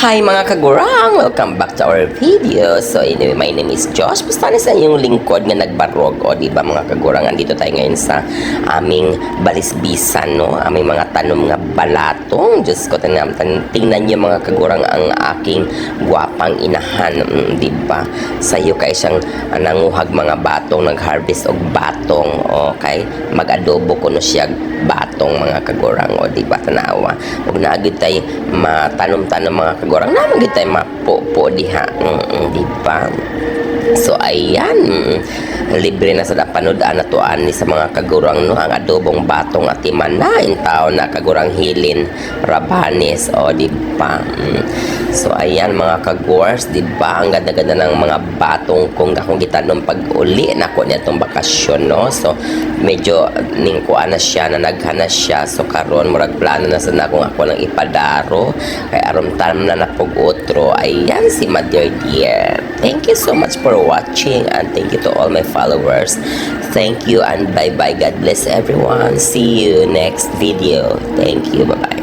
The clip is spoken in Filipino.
Hi mga kagurang! Welcome back to our video. So anyway, my name is Josh. Basta na inyong lingkod nga nagbarog. O di ba mga kagurang, andito tayo ngayon sa aming balisbisan, no? Aming mga tanom nga balatong. Diyos ko, tingnan, tingnan niyo mga kagurang ang aking gwapang inahan. Mm, di ba? Sa iyo kay siyang nanguhag mga batong, nag-harvest og batong. Okay? Mag-adobo ko no siya batong mga kagurang. O di ba? Tanawa. Huwag na tayo matanom-tanom mga kagurang. Naman agad tayo mapo-po diha. Di ba? So ayan, libre na sa dapanudaan na tuan ni sa mga kagurang no ang adobong batong at imanain tao na kagurang hilin rabanes o di ba? Mm. So ayan mga kagurs, di ba? Ang ganda-ganda ng mga batong kung akong gitanom pag uli na ko nitong bakasyon no. So medyo ningkuan na siya na naghanas siya. So karon murag plano na sa nakong ako lang ipadaro. Kay aron tam na napog utro ayan si my dear thank you so much for watching and thank you to all my followers. Thank you and bye bye god bless everyone. See you next video. Thank you. Bye bye